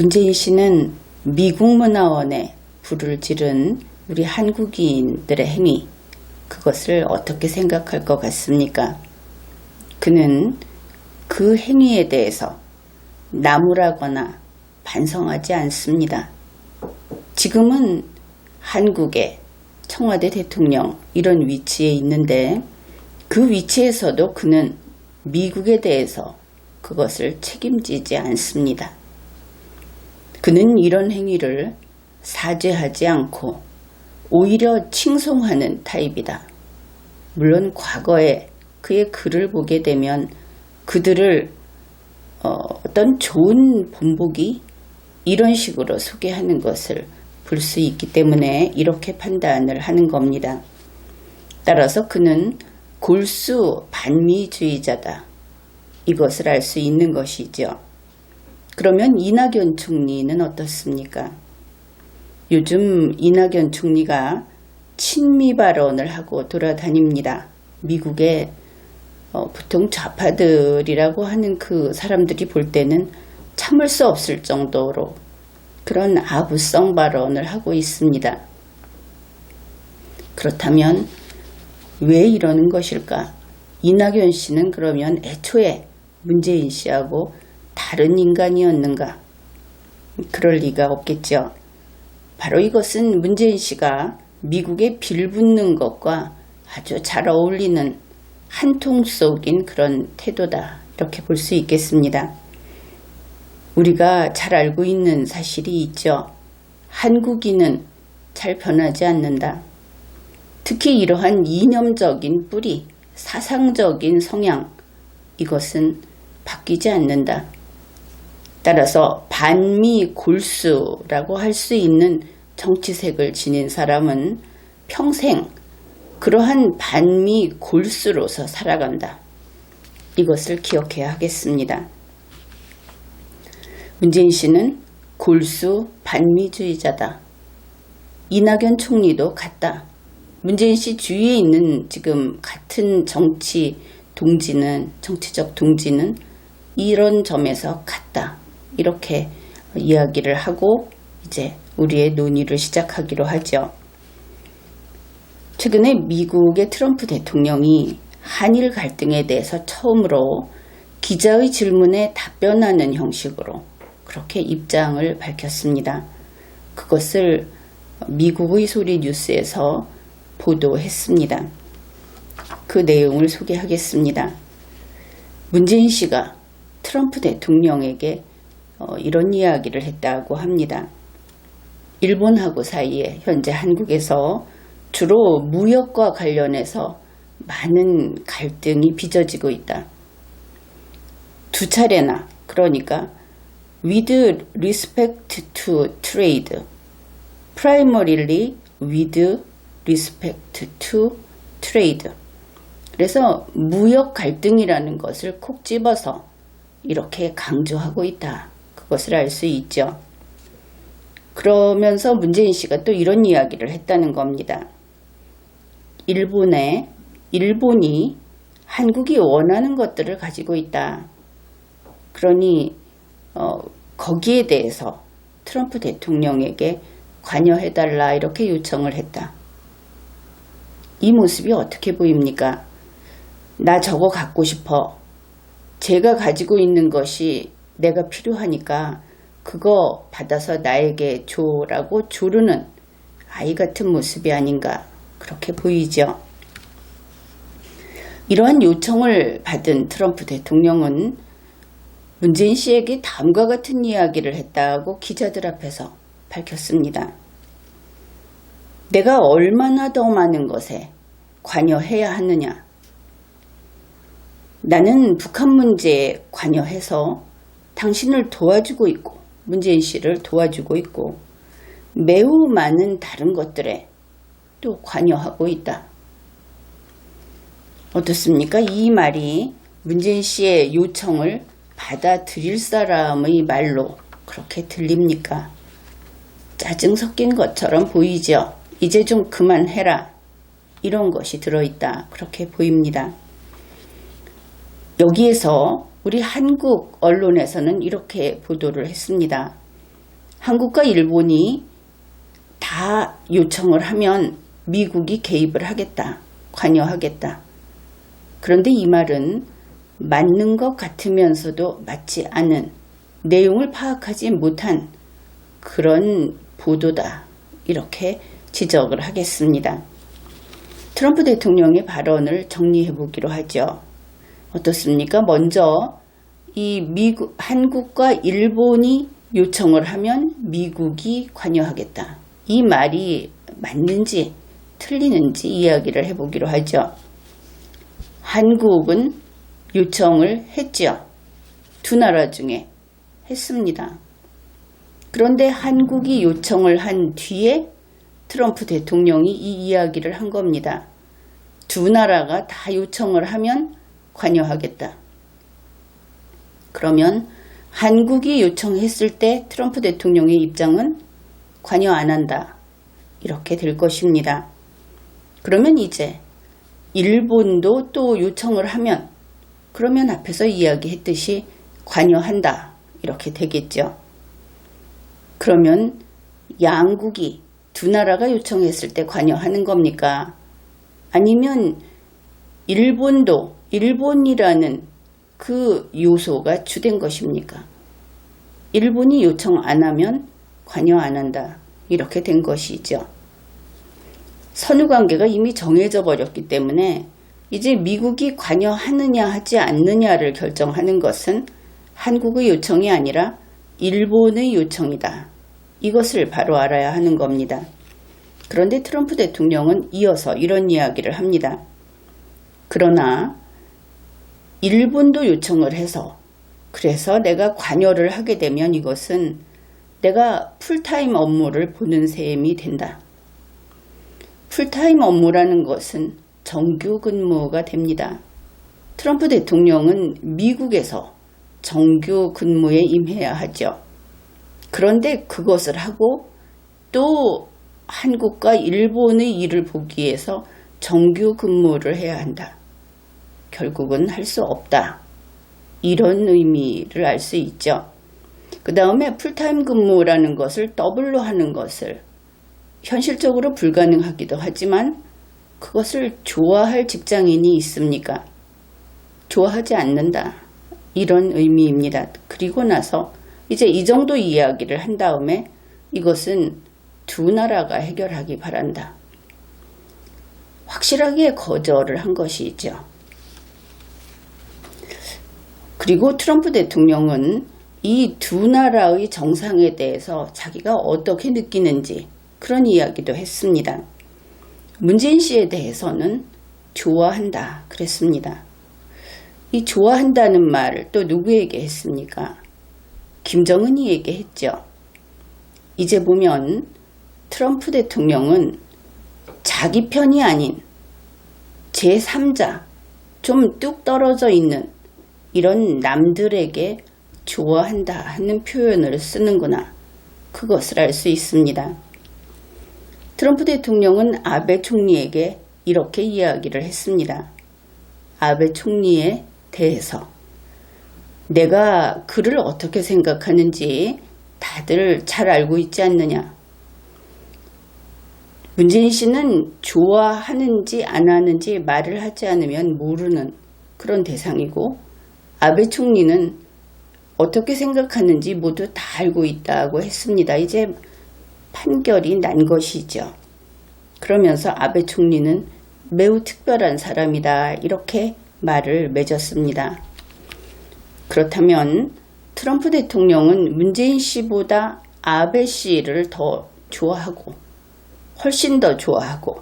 문재인 씨는 미국 문화원에 불을 지른 우리 한국인들의 행위, 그것을 어떻게 생각할 것 같습니까? 그는 그 행위에 대해서 나무라거나 반성하지 않습니다. 지금은 한국의 청와대 대통령 이런 위치에 있는데 그 위치에서도 그는 미국에 대해서 그것을 책임지지 않습니다. 그는 이런 행위를 사죄하지 않고 오히려 칭송하는 타입이다. 물론 과거에 그의 글을 보게 되면 그들을 어, 어떤 좋은 본보기 이런 식으로 소개하는 것을 볼 수 있기 때문에 이렇게 판단을 하는 겁니다. 따라서 그는 골수 반미주의자다. 이것을 알 수 있는 것이죠. 그러면 이낙연 총리는 어떻습니까? 요즘 이낙연 총리가 친미 발언을 하고 돌아다닙니다. 미국의 어, 보통 좌파들이라고 하는 그 사람들이 볼 때는 참을 수 없을 정도로 그런 아부성 발언을 하고 있습니다. 그렇다면 왜 이러는 것일까? 이낙연 씨는 그러면 애초에 문재인 씨하고 다른 인간이었는가? 그럴 리가 없겠죠. 바로 이것은 문재인 씨가 미국에 빌붙는 것과 아주 잘 어울리는 한통 속인 그런 태도다. 이렇게 볼 수 있겠습니다. 우리가 잘 알고 있는 사실이 있죠. 한국인은 잘 변하지 않는다. 특히 이러한 이념적인 뿌리, 사상적인 성향, 이것은 바뀌지 않는다. 따라서 반미 골수라고 할 수 있는 정치색을 지닌 사람은 평생 그러한 반미 골수로서 살아간다. 이것을 기억해야 하겠습니다. 문재인 씨는 골수 반미주의자다. 이낙연 총리도 같다. 문재인 씨 주위에 있는 지금 같은 정치 동지는 정치적 동지는 이런 점에서 같다. 이렇게 이야기를 하고 이제 우리의 논의를 시작하기로 하죠. 최근에 미국의 트럼프 대통령이 한일 갈등에 대해서 처음으로 기자의 질문에 답변하는 형식으로 그렇게 입장을 밝혔습니다. 그것을 미국의 소리 뉴스에서 보도했습니다. 그 내용을 소개하겠습니다. 문재인 씨가 트럼프 대통령에게 어, 이런 이야기를 했다고 합니다. 일본하고 사이에 현재 한국에서 주로 무역과 관련해서 많은 갈등이 빚어지고 있다. 두 차례나 그러니까 with respect to trade, primarily with respect to trade. 그래서 무역 갈등이라는 것을 콕 집어서 이렇게 강조하고 있다. 그것을 알 수 있죠. 그러면서 문재인 씨가 또 이런 이야기를 했다는 겁니다. 일본에 일본이 한국이 원하는 것들을 가지고 있다. 그러니 어, 거기에 대해서 트럼프 대통령에게 관여해달라 이렇게 요청을 했다. 이 모습이 어떻게 보입니까? 나 저거 갖고 싶어. 제가 가지고 있는 것이 내가 필요하니까 그거 받아서 나에게 줘라고 조르는 아이 같은 모습이 아닌가 그렇게 보이죠. 이러한 요청을 받은 트럼프 대통령은 문재인 씨에게 다음과 같은 이야기를 했다고 기자들 앞에서 밝혔습니다. 내가 얼마나 더 많은 것에 관여해야 하느냐. 나는 북한 문제에 관여해서 당신을 도와주고 있고 문재인 씨를 도와주고 있고 매우 많은 다른 것들에 또 관여하고 있다. 어떻습니까? 이 말이 문재인 씨의 요청을 받아들일 사람의 말로 그렇게 들립니까? 짜증 섞인 것처럼 보이죠? 이제 좀 그만해라. 이런 것이 들어있다. 그렇게 보입니다. 여기에서 우리 한국 언론에서는 이렇게 보도를 했습니다. 한국과 일본이 다 요청을 하면 미국이 개입을 하겠다. 관여하겠다. 그런데 이 말은 맞는 것 같으면서도 맞지 않은 내용을 파악하지 못한 그런 보도다. 이렇게 지적을 하겠습니다. 트럼프 대통령의 발언을 정리해 보기로 하죠. 어떻습니까? 먼저 이 미국, 한국과 일본이 요청을 하면 미국이 관여하겠다. 이 말이 맞는지 틀리는지 이야기를 해보기로 하죠. 한국은 요청을 했죠. 두 나라 중에 했습니다. 그런데 한국이 요청을 한 뒤에 트럼프 대통령이 이 이야기를 한 겁니다. 두 나라가 다 요청을 하면 관여하겠다. 그러면 한국이 요청했을 때 트럼프 대통령의 입장은 관여 안 한다. 이렇게 될 것입니다. 그러면 이제 일본도 또 요청을 하면 그러면 앞에서 이야기했듯이 관여한다. 이렇게 되겠죠. 그러면 양국이 두 나라가 요청했을 때 관여하는 겁니까? 아니면 일본도 일본이라는 그 요소가 주된 것입니까? 일본이 요청 안 하면 관여 안 한다. 이렇게 된 것이죠. 선후 관계가 이미 정해져 버렸기 때문에 이제 미국이 관여하느냐 하지 않느냐를 결정하는 것은 한국의 요청이 아니라 일본의 요청이다. 이것을 바로 알아야 하는 겁니다. 그런데 트럼프 대통령은 이어서 이런 이야기를 합니다. 그러나 일본도 요청을 해서 그래서 내가 관여를 하게 되면 이것은 내가 풀타임 업무를 보는 셈이 된다. 풀타임 업무라는 것은 정규 근무가 됩니다. 트럼프 대통령은 미국에서 정규 근무에 임해야 하죠. 그런데 그것을 하고 또 한국과 일본의 일을 보기 위해서 정규 근무를 해야 한다. 결국은 할 수 없다. 이런 의미를 알 수 있죠. 그 다음에 풀타임 근무라는 것을 더블로 하는 것을 현실적으로 불가능하기도 하지만 그것을 좋아할 직장인이 있습니까? 좋아하지 않는다. 이런 의미입니다. 그리고 나서 이제 이 정도 이야기를 한 다음에 이것은 두 나라가 해결하기 바란다. 확실하게 거절을 한 것이죠. 그리고 트럼프 대통령은 이 두 나라의 정상에 대해서 자기가 어떻게 느끼는지 그런 이야기도 했습니다. 문재인 씨에 대해서는 좋아한다 그랬습니다. 이 좋아한다는 말을 또 누구에게 했습니까? 김정은이에게 했죠. 이제 보면 트럼프 대통령은 자기 편이 아닌 제3자, 좀 뚝 떨어져 있는 이런 남들에게 좋아한다 하는 표현을 쓰는구나. 그것을 알 수 있습니다. 트럼프 대통령은 아베 총리에게 이렇게 이야기를 했습니다. 아베 총리에 대해서 내가 그를 어떻게 생각하는지 다들 잘 알고 있지 않느냐. 문재인 씨는 좋아하는지 안 하는지 말을 하지 않으면 모르는 그런 대상이고 아베 총리는 어떻게 생각하는지 모두 다 알고 있다고 했습니다. 이제 판결이 난 것이죠. 그러면서 아베 총리는 매우 특별한 사람이다. 이렇게 말을 맺었습니다. 그렇다면 트럼프 대통령은 문재인 씨보다 아베 씨를 더 좋아하고 훨씬 더 좋아하고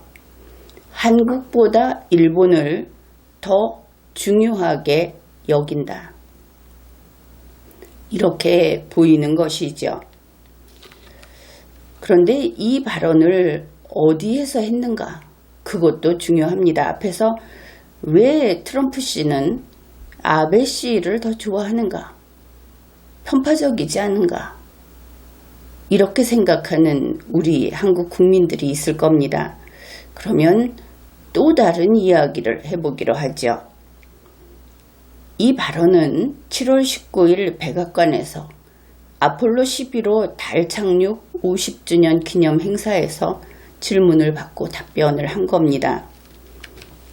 한국보다 일본을 더 중요하게 여긴다. 이렇게 보이는 것이죠. 그런데 이 발언을 어디에서 했는가? 그것도 중요합니다. 앞에서 왜 트럼프 씨는 아베 씨를 더 좋아하는가? 편파적이지 않은가? 이렇게 생각하는 우리 한국 국민들이 있을 겁니다. 그러면 또 다른 이야기를 해보기로 하죠. 이 발언은 7월 19일 백악관에서 아폴로 11호 달 착륙 50주년 기념 행사에서 질문을 받고 답변을 한 겁니다.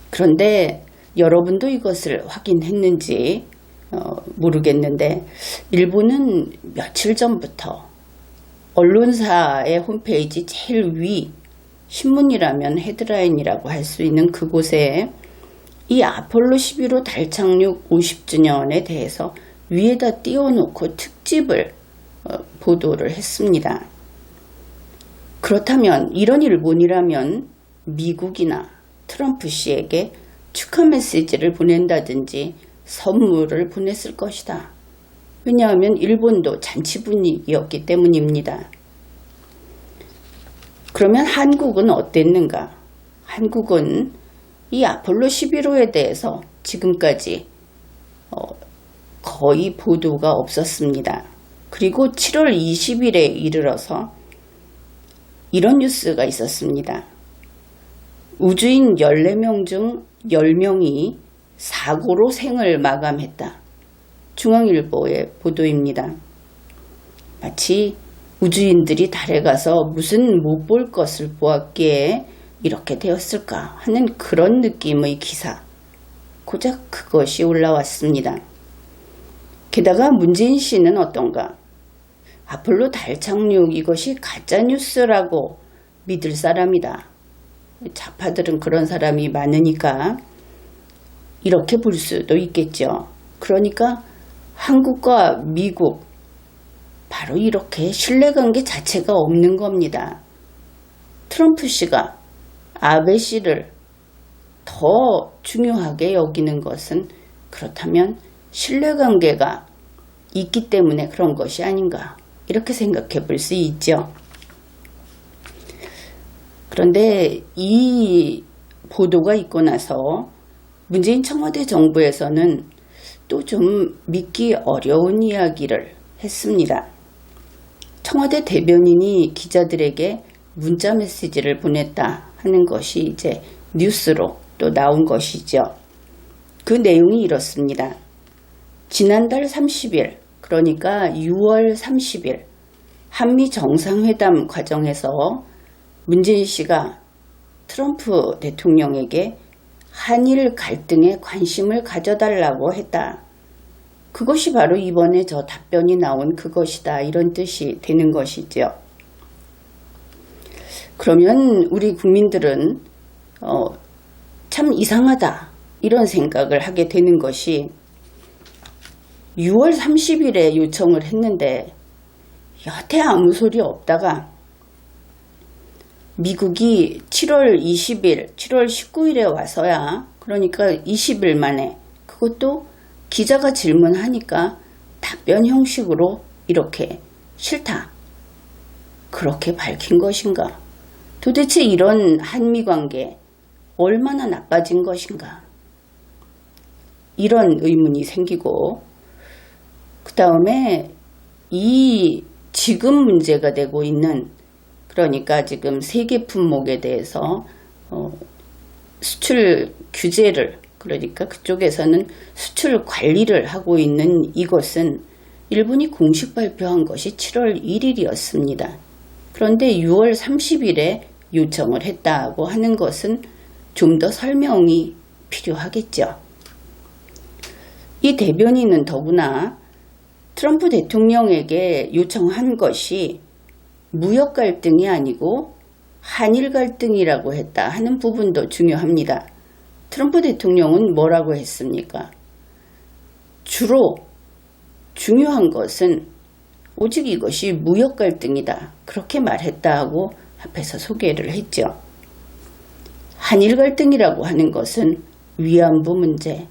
그런데 여러분도 이것을 확인했는지 어, 모르겠는데 일본은 며칠 전부터 언론사의 홈페이지 제일 위 신문이라면 헤드라인이라고 할 수 있는 그곳에 이 아폴로 11호 달 착륙 50주년에 대해서 위에다 띄워놓고 특집을 어, 보도를 했습니다. 그렇다면 이런 일본이라면 미국이나 트럼프 씨에게 축하 메시지를 보낸다든지 선물을 보냈을 것이다. 왜냐하면 일본도 잔치 분위기였기 때문입니다. 그러면 한국은 어땠는가? 한국은 이 아폴로 11호에 대해서 지금까지 어, 거의 보도가 없었습니다. 그리고 7월 20일에 이르러서 이런 뉴스가 있었습니다. 우주인 14명 중 10명이 사고로 생을 마감했다. 중앙일보의 보도입니다. 마치 우주인들이 달에 가서 무슨 못 볼 것을 보았기에 이렇게 되었을까 하는 그런 느낌의 기사. 고작 그것이 올라왔습니다. 게다가 문재인 씨는 어떤가? 아폴로 달 착륙 이것이 가짜뉴스라고 믿을 사람이다. 좌파들은 그런 사람이 많으니까 이렇게 볼 수도 있겠죠. 그러니까 한국과 미국 바로 이렇게 신뢰관계 자체가 없는 겁니다. 트럼프 씨가 아베 씨를 더 중요하게 여기는 것은 그렇다면 신뢰관계가 있기 때문에 그런 것이 아닌가 이렇게 생각해 볼 수 있죠. 그런데 이 보도가 있고 나서 문재인 청와대 정부에서는 또 좀 믿기 어려운 이야기를 했습니다. 청와대 대변인이 기자들에게 문자 메시지를 보냈다 하는 것이 이제 뉴스로 또 나온 것이죠. 그 내용이 이렇습니다. 지난달 30일, 그러니까 6월 30일, 한미 정상회담 과정에서 문재인 씨가 트럼프 대통령에게 한일 갈등에 관심을 가져달라고 했다. 그것이 바로 이번에 저 답변이 나온 그것이다. 이런 뜻이 되는 것이죠. 그러면 우리 국민들은 어, 참 이상하다. 이런 생각을 하게 되는 것이 6월 30일에 요청을 했는데 여태 아무 소리 없다가 미국이 7월 20일, 7월 19일에 와서야 그러니까 20일 만에 그것도 기자가 질문하니까 답변 형식으로 이렇게 싫다. 그렇게 밝힌 것인가? 도대체 이런 한미 관계 얼마나 나빠진 것인가? 이런 의문이 생기고 그 다음에 이 지금 문제가 되고 있는 그러니까 지금 세계 품목에 대해서 어, 수출 규제를 그러니까 그쪽에서는 수출 관리를 하고 있는 이것은 일본이 공식 발표한 것이 7월 1일이었습니다. 그런데 6월 30일에 요청을 했다고 하는 것은 좀 더 설명이 필요하겠죠. 이 대변인은 더구나 트럼프 대통령에게 요청한 것이 무역 갈등이 아니고 한일 갈등이라고 했다 하는 부분도 중요합니다. 트럼프 대통령은 뭐라고 했습니까? 주로 중요한 것은 오직 이것이 무역 갈등이다. 그렇게 말했다고 앞에서 소개를 했죠. 한일 갈등이라고 하는 것은 위안부 문제,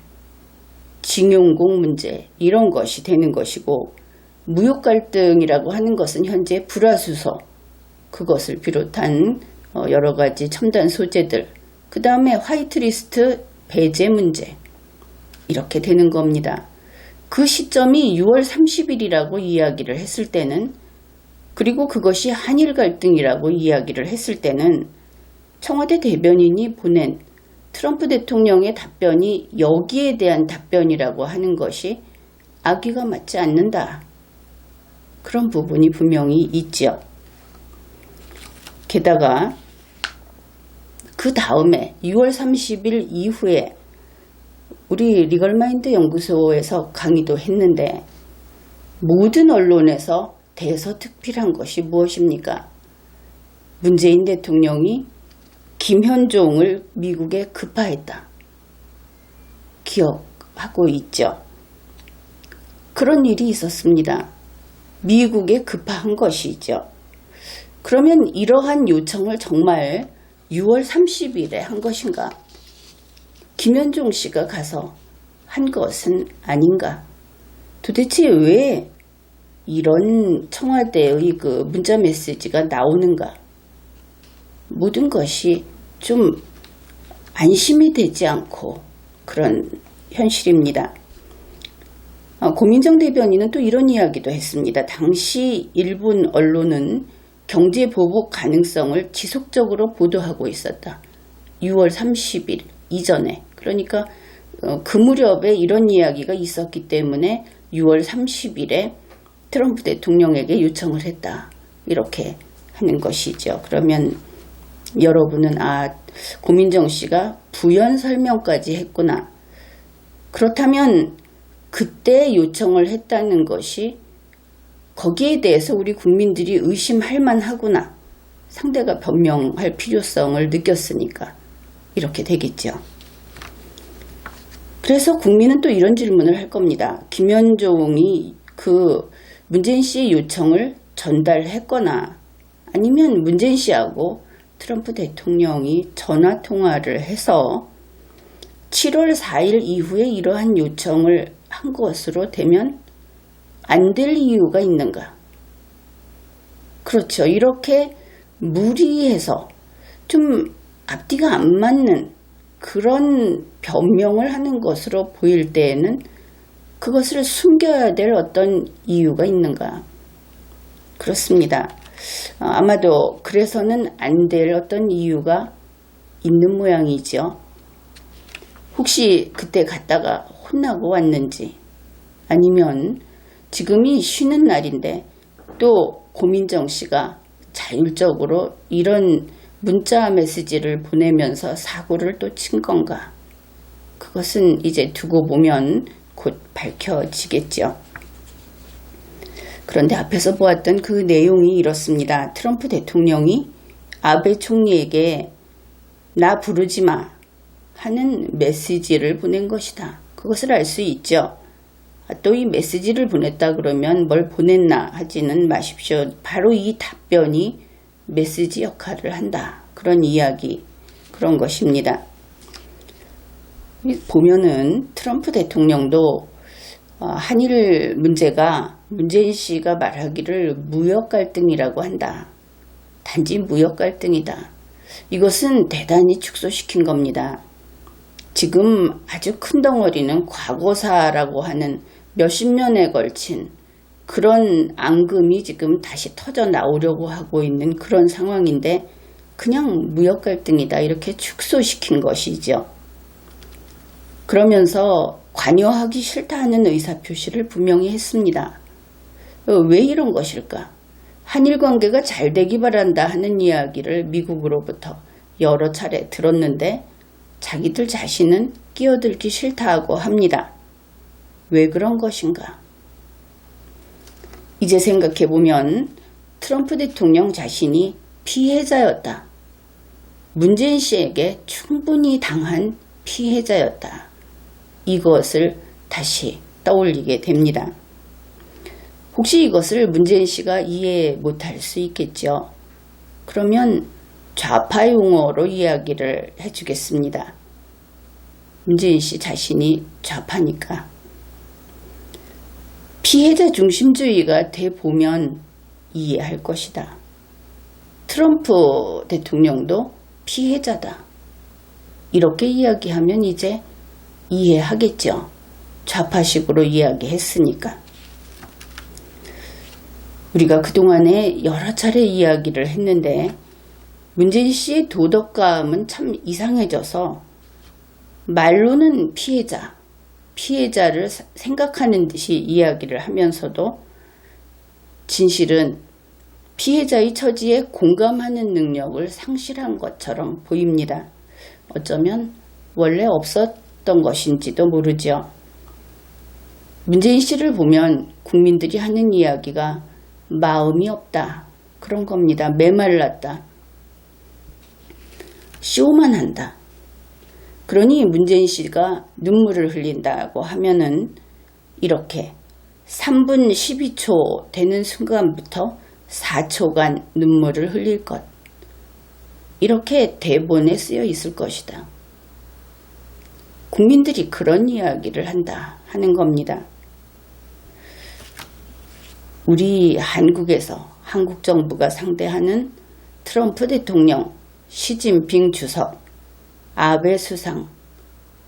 징용공 문제 이런 것이 되는 것이고 무역 갈등이라고 하는 것은 현재 불화수소 그것을 비롯한 어, 여러 가지 첨단 소재들 그 다음에 화이트리스트 배제 문제 이렇게 되는 겁니다. 그 시점이 6월 30일이라고 이야기를 했을 때는 그리고 그것이 한일 갈등이라고 이야기를 했을 때는 청와대 대변인이 보낸 트럼프 대통령의 답변이 여기에 대한 답변이라고 하는 것이 아기가 맞지 않는다. 그런 부분이 분명히 있지요. 게다가 그 다음에 6월 30일 이후에 우리 리걸마인드 연구소에서 강의도 했는데 모든 언론에서 대서특필한 것이 무엇입니까? 문재인 대통령이 김현종을 미국에 급파했다. 기억하고 있죠. 그런 일이 있었습니다. 미국에 급파한 것이죠. 그러면 이러한 요청을 정말 6월 30일에 한 것인가? 김현종 씨가 가서 한 것은 아닌가? 도대체 왜 이런 청와대의 그 문자 메시지가 나오는가? 모든 것이 좀 안심이 되지 않고 그런 현실입니다. 어, 고민정 대변인은 또 이런 이야기도 했습니다. 당시 일본 언론은 경제 보복 가능성을 지속적으로 보도하고 있었다. 6월 30일 이전에 그러니까 어, 그 무렵에 이런 이야기가 있었기 때문에 6월 30일에 트럼프 대통령에게 요청을 했다. 이렇게 하는 것이죠. 그러면 여러분은 아 고민정 씨가 부연 설명까지 했구나. 그렇다면 그때 요청을 했다는 것이 거기에 대해서 우리 국민들이 의심할 만하구나. 상대가 변명할 필요성을 느꼈으니까 이렇게 되겠죠. 그래서 국민은 또 이런 질문을 할 겁니다. 김현종이 그 문재인 씨의 요청을 전달했거나 아니면 문재인 씨하고 트럼프 대통령이 전화 통화를 해서 7월 4일 이후에 이러한 요청을 한 것으로 되면 안 될 이유가 있는가? 그렇죠. 이렇게 무리해서 좀 앞뒤가 안 맞는 그런 변명을 하는 것으로 보일 때에는 그것을 숨겨야 될 어떤 이유가 있는가? 그렇습니다. 어, 아마도 그래서는 안 될 어떤 이유가 있는 모양이죠. 혹시 그때 갔다가 혼나고 왔는지 아니면 지금이 쉬는 날인데 또 고민정 씨가 자율적으로 이런 문자 메시지를 보내면서 사고를 또 친 건가? 그것은 이제 두고 보면 곧 밝혀지겠죠. 그런데 앞에서 보았던 그 내용이 이렇습니다. 트럼프 대통령이 아베 총리에게 나 부르지 마 하는 메시지를 보낸 것이다. 그것을 알 수 있죠. 또 이 메시지를 보냈다 그러면 뭘 보냈나 하지는 마십시오. 바로 이 답변이 메시지 역할을 한다. 그런 이야기, 그런 것입니다. 보면은 트럼프 대통령도 어, 한일 문제가 문재인 씨가 말하기를 무역 갈등이라고 한다. 단지 무역 갈등이다. 이것은 대단히 축소시킨 겁니다. 지금 아주 큰 덩어리는 과거사라고 하는 몇십 년에 걸친 그런 앙금이 지금 다시 터져 나오려고 하고 있는 그런 상황인데 그냥 무역 갈등이다 이렇게 축소시킨 것이죠. 그러면서 관여하기 싫다는 의사 표시를 분명히 했습니다. 어, 왜 이런 것일까? 한일 관계가 잘 되기 바란다 하는 이야기를 미국으로부터 여러 차례 들었는데 자기들 자신은 끼어들기 싫다고 합니다. 왜 그런 것인가? 이제 생각해 보면 트럼프 대통령 자신이 피해자였다. 문재인 씨에게 충분히 당한 피해자였다. 이것을 다시 떠올리게 됩니다. 혹시 이것을 문재인 씨가 이해 못할 수 있겠죠. 그러면 좌파 용어로 이야기를 해주겠습니다. 문재인 씨 자신이 좌파니까. 피해자 중심주의가 돼 보면 이해할 것이다. 트럼프 대통령도 피해자다. 이렇게 이야기하면 이제 이해하겠죠. 좌파식으로 이야기했으니까. 우리가 그동안에 여러 차례 이야기를 했는데 문재인 씨의 도덕감은 참 이상해져서 말로는 피해자, 피해자를 생각하는 듯이 이야기를 하면서도 진실은 피해자의 처지에 공감하는 능력을 상실한 것처럼 보입니다. 어쩌면 원래 없 었던 것인지도 모르죠. 문재인 씨를 보면 국민들이 하는 이야기가 마음이 없다. 그런 겁니다. 메말랐다. 쇼만 한다. 그러니 문재인 씨가 눈물을 흘린다고 하면은 이렇게 3분 12초 되는 순간부터 4초간 눈물을 흘릴 것. 이렇게 대본에 쓰여 있을 것이다. 국민들이 그런 이야기를 한다 하는 겁니다. 우리 한국에서 한국 정부가 상대하는 트럼프 대통령, 시진핑 주석, 아베 수상,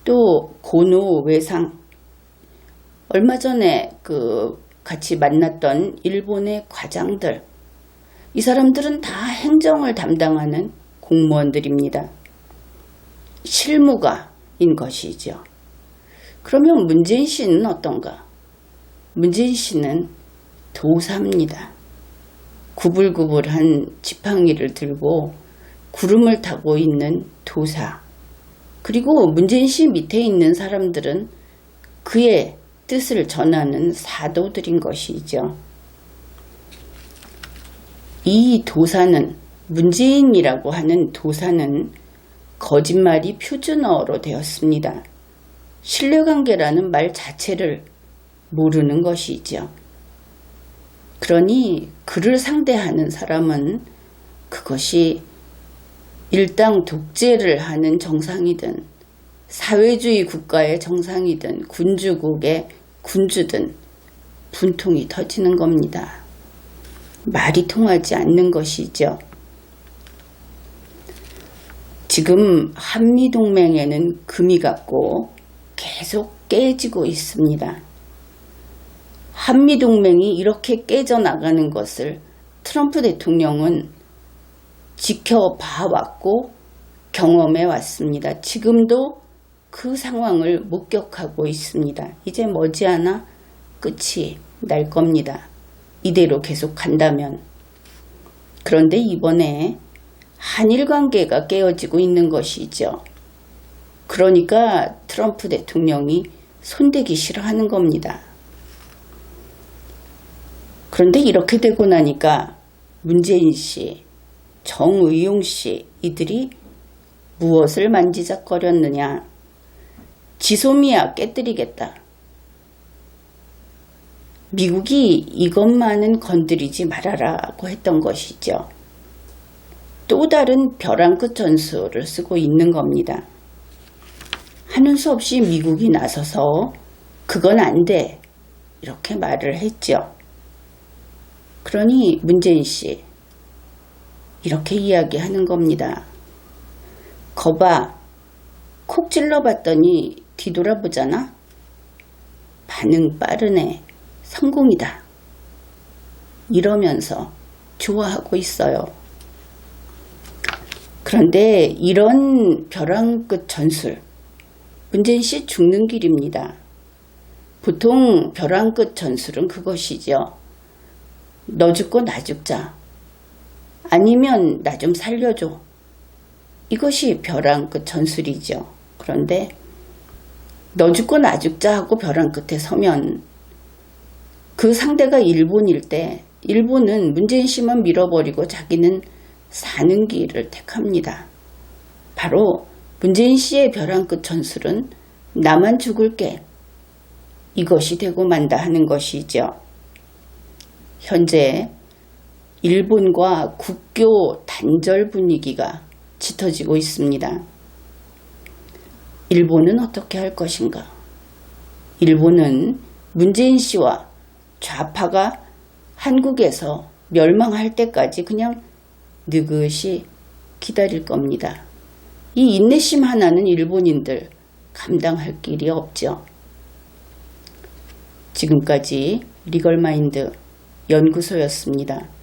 또 고노 외상, 얼마 전에 그 같이 만났던 일본의 과장들, 이 사람들은 다 행정을 담당하는 공무원들입니다. 실무가 인 것이죠. 그러면 문재인 씨는 어떤가? 문재인 씨는 도사입니다. 구불구불한 지팡이를 들고 구름을 타고 있는 도사. 그리고 문재인 씨 밑에 있는 사람들은 그의 뜻을 전하는 사도들인 것이죠. 이 도사는 문재인이라고 하는 도사는 거짓말이 표준어로 되었습니다. 신뢰관계라는 말 자체를 모르는 것이죠. 그러니 그를 상대하는 사람은 그것이 일당 독재를 하는 정상이든 사회주의 국가의 정상이든 군주국의 군주든 분통이 터지는 겁니다. 말이 통하지 않는 것이죠. 지금 한미동맹에는 금이 갔고 계속 깨지고 있습니다. 한미동맹이 이렇게 깨져나가는 것을 트럼프 대통령은 지켜봐 왔고 경험해 왔습니다. 지금도 그 상황을 목격하고 있습니다. 이제 머지않아 끝이 날 겁니다. 이대로 계속 간다면. 그런데 이번에 한일 관계가 깨어지고 있는 것이죠. 그러니까 트럼프 대통령이 손대기 싫어하는 겁니다. 그런데 이렇게 되고 나니까 문재인 씨, 정의용 씨 이들이 무엇을 만지작거렸느냐. 지소미아 깨뜨리겠다. 미국이 이것만은 건드리지 말아라고 했던 것이죠. 또 다른 벼랑 끝 전술을 쓰고 있는 겁니다. 하는 수 없이 미국이 나서서 그건 안 돼. 이렇게 말을 했죠. 그러니 문재인 씨, 이렇게 이야기하는 겁니다. 거봐, 콕 찔러봤더니 뒤돌아보잖아? 반응 빠르네. 성공이다. 이러면서 좋아하고 있어요. 그런데 이런 벼랑 끝 전술, 문재인 씨 죽는 길입니다. 보통 벼랑 끝 전술은 그것이죠. 너 죽고 나 죽자. 아니면 나 좀 살려줘. 이것이 벼랑 끝 전술이죠. 그런데 너 죽고 나 죽자 하고 벼랑 끝에 서면 그 상대가 일본일 때 일본은 문재인 씨만 밀어버리고 자기는 사는 길을 택합니다. 바로 문재인 씨의 벼랑 끝 전술은 나만 죽을게. 이것이 되고 만다 하는 것이죠. 현재 일본과 국교 단절 분위기가 짙어지고 있습니다. 일본은 어떻게 할 것인가? 일본은 문재인 씨와 좌파가 한국에서 멸망할 때까지 그냥 느긋이 기다릴 겁니다. 이 인내심 하나는 일본인들 감당할 길이 없죠. 지금까지 리걸마인드 연구소였습니다.